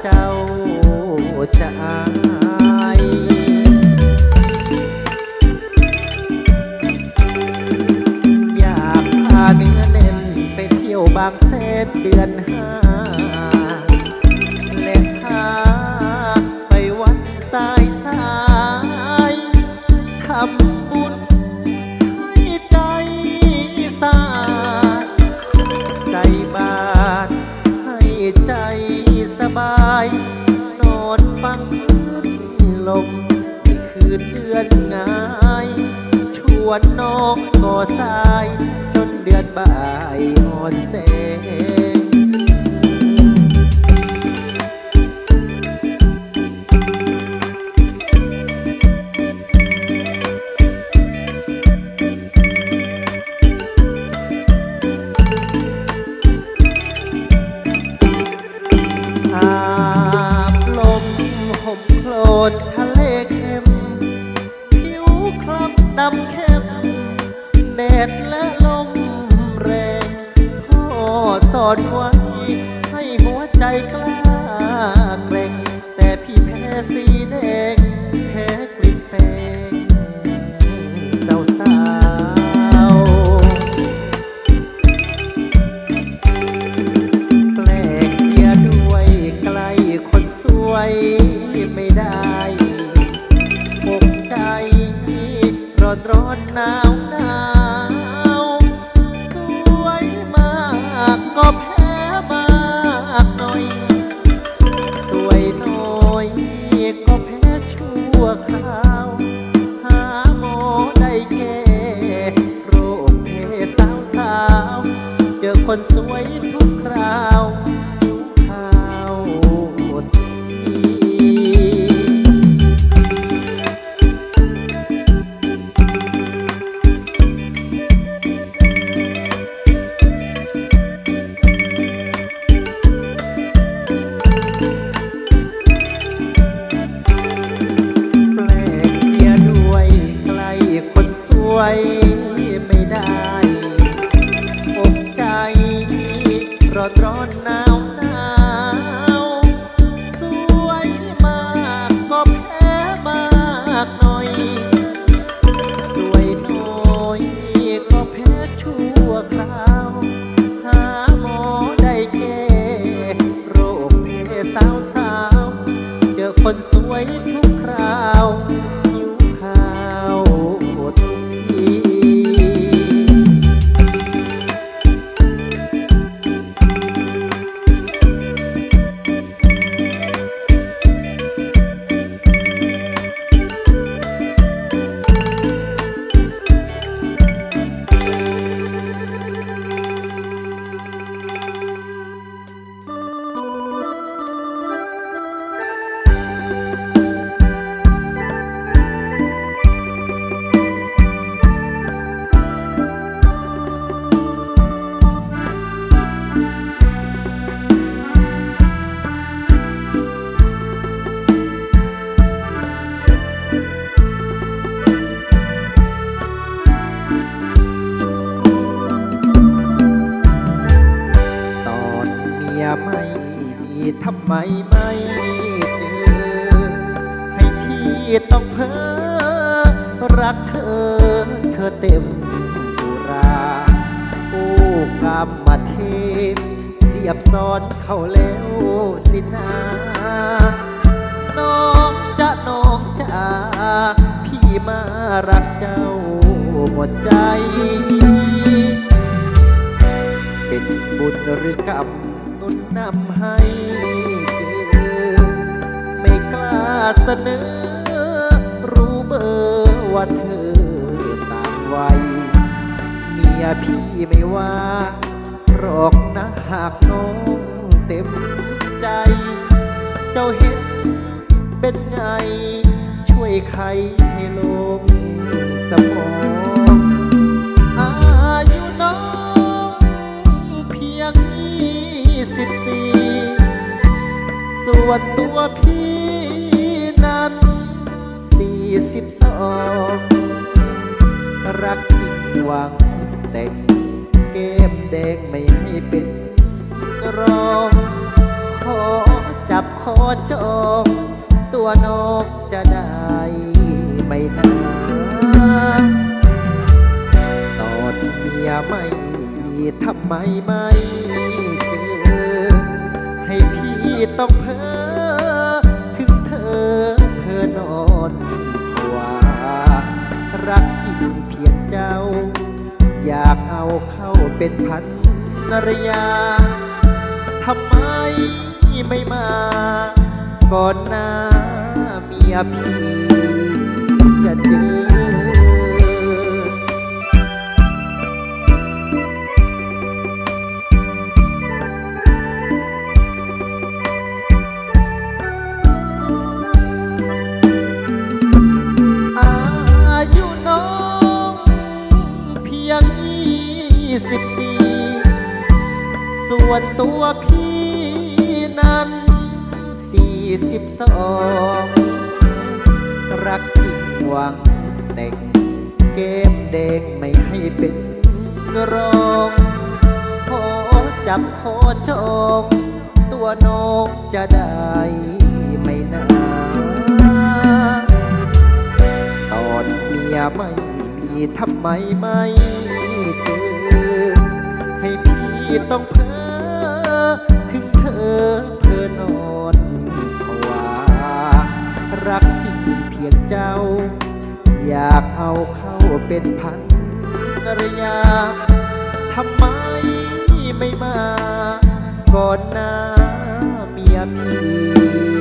เจ้าจะอายอยากพาเนื้อเน้นไปเที่ยวบางเสนเดือนห้า เดือนบ่ายอ่อนแส คนสวยทุกคราว อเต็มบุราโอ้กรรมเทพเสียบซ้อนเข้าแล้วสินาน้องจะน้องจะพี่มารักเจ้าหมดใจ เป็นบุญหรือกรรมนุนนำให้เจอไม่กล้าเสนอรู้เบอร์ว่าเธอ ต่างวัยเมียพี่ไม่ว่าหรอกนะหากน้องเต็มใจ เจ้าเห็นเป็นไง ช่วยใครให้ลงสมองอายุน้องเพียงยี่สิบสี่ส่วนตัวพี่นั้นสี่สิบสอง รักจริงหวังแต่งเกมแดงไม่ให้เป็นรองขอจับขอจอง ตัวนกจะได้ไม่นาตอนเมียไม่มีทำไมไม่เจอให้พี่ต้องเพ้อ เป็นพันรยา ทำไมไม่มา ก่อนหน้าเมียพี่จะเจอ วนตัวพี่นั้นสี่สิบสองรักจริงหวังแต่งเกมเด็กไม่ให้เป็นรองขอจับขอจองตัวน้องจะได้ไม่นานตอนเมียไม่มีทำไมไม่เจอให้พี่ต้องเพ้อ เอาเข้าเป็นพันรยาทำไมไม่มา ก่อนหน้าเมียพี่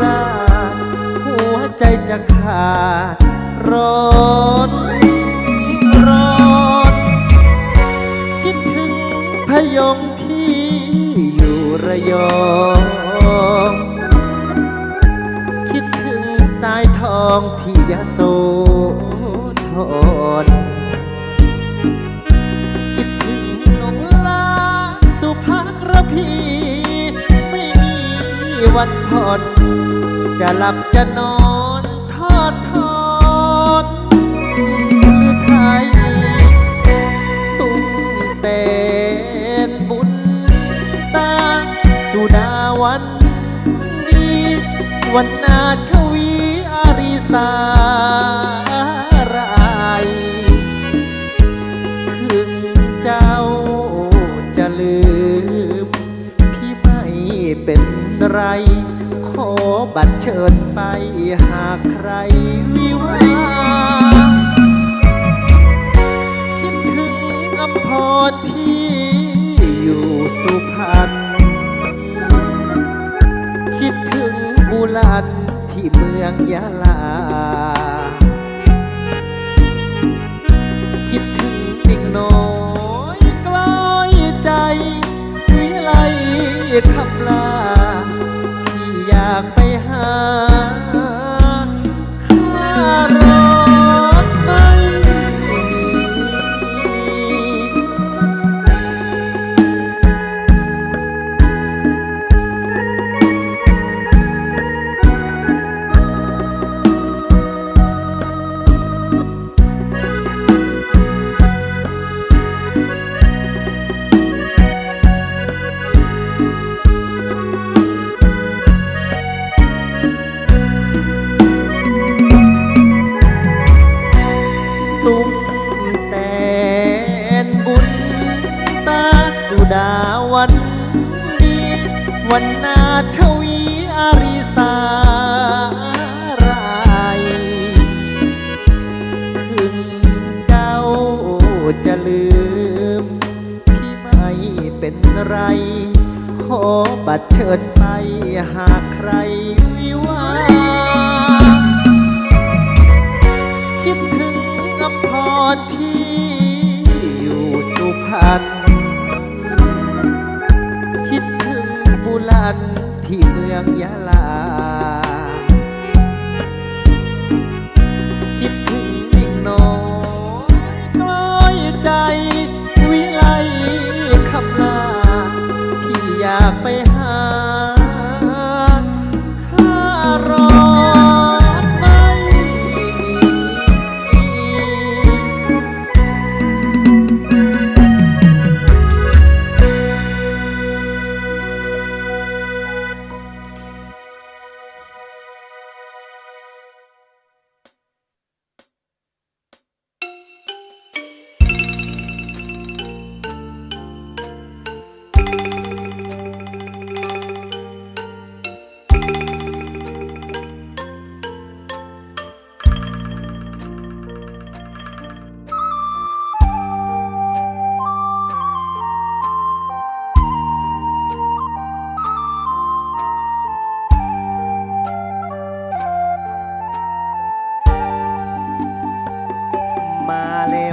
ราชหัวใจจะขาดร้อนร้อนคิดถึงพยองที่อยู่ระยองคิดถึงสายทองที่ยโส วันพอด จะหลับจะนอนทอดทอนไทยตุ้งเต้นบุญตา สุดาวันดี วันนาชวีอาริสา ไปหากใครวิวาคิดถึงอำพรที่อยู่สุพรรณคิดถึงบุรันที่เมืองยะลา คิดถึงเด็กน้อยกล้อยใจวิไลคำลาที่อยากไปหา คิดถึงอภรที่อยู่สุพรรณคิดถึงบุลันที่เมืองยะลา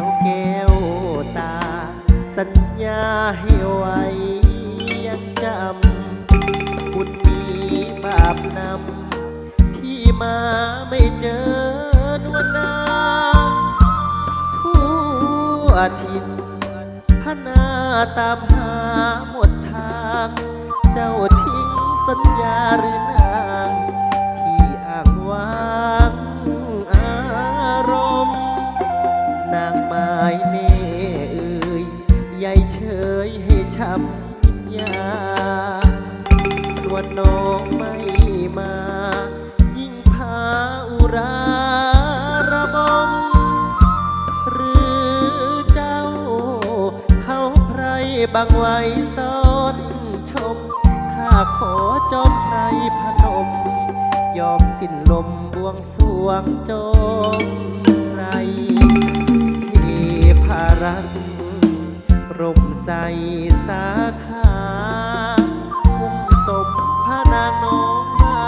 วแก้วตา สัญญาให้ไว้ยังจำบุญมีบาปนำพี่มาไม่เจอนวนาทั่วทินพนาตามหาหมดทาง เจ้าทิ้งสัญญาหรือ บางไว้ซ่อนชม ข้าขอจอมไพรพนม ยอมสิ้นลมบวงสวงจอมไรเทพารักษ์ร่มใสสาขาอุ้มศพพระนางน้องมา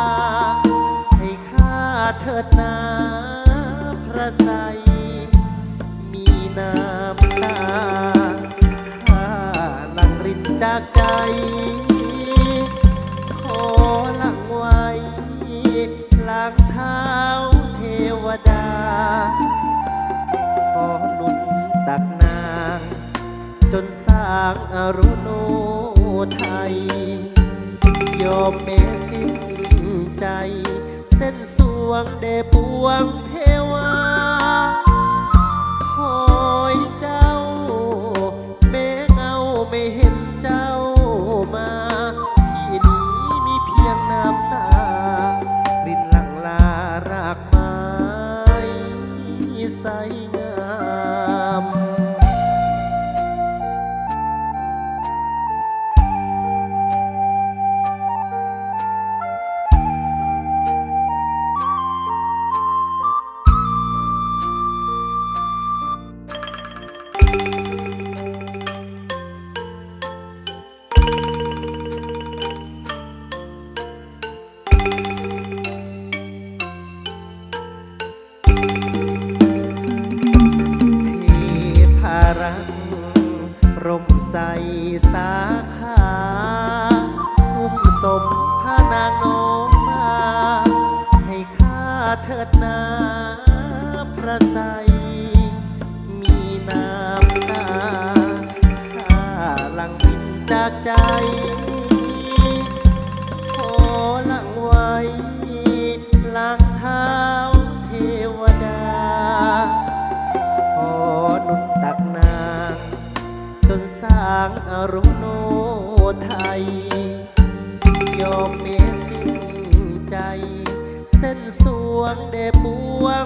ให้ข้าเถิดนาพระไสย จากใจ ขอหลังไว้ล้างเท้าเทวดา ขอหนุนตักนาง จนสร้างอรุโนไทย ยอมเมสิ้นใจ เส้นสวงเดปวงเทวา ใส ดนาพระไสยมีน้ำตาข้าหลังบินจากใจ ขอหลังไว้ล้างเท้าเทวดา ขอหนุนตักนาง จนสร้างอรุโนไทย ยอมเม เส้นสวงเดบวง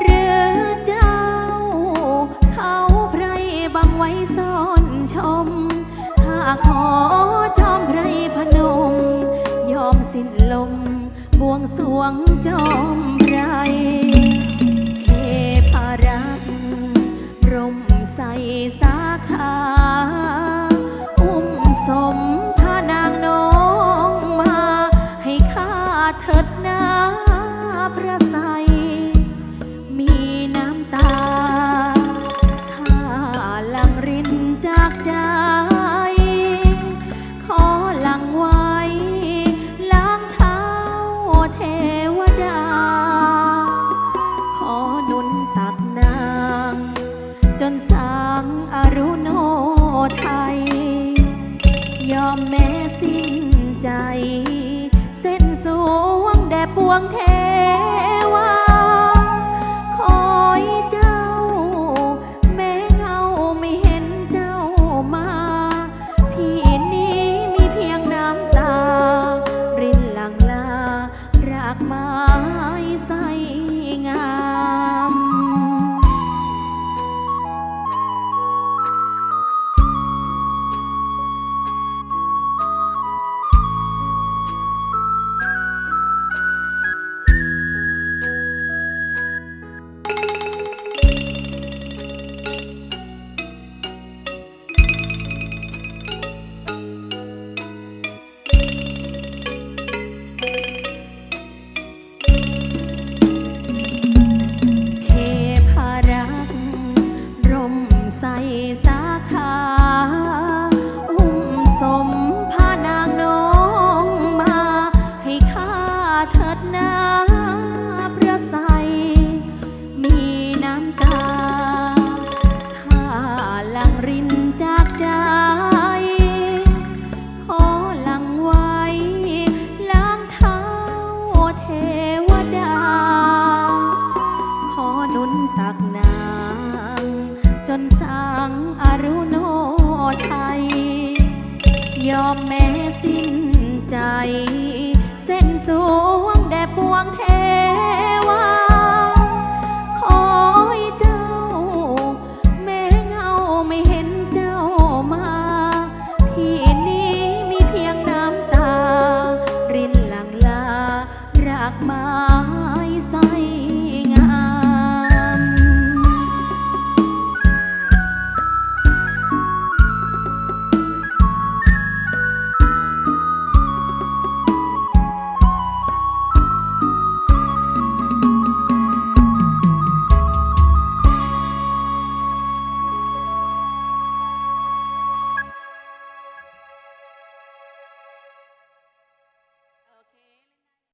หรือเจ้า เขาไพรบังไว้ซ่อนชม ถ้าขอจอมไพรพนม ยอมสิ้นลม บวงสวงจอมไพร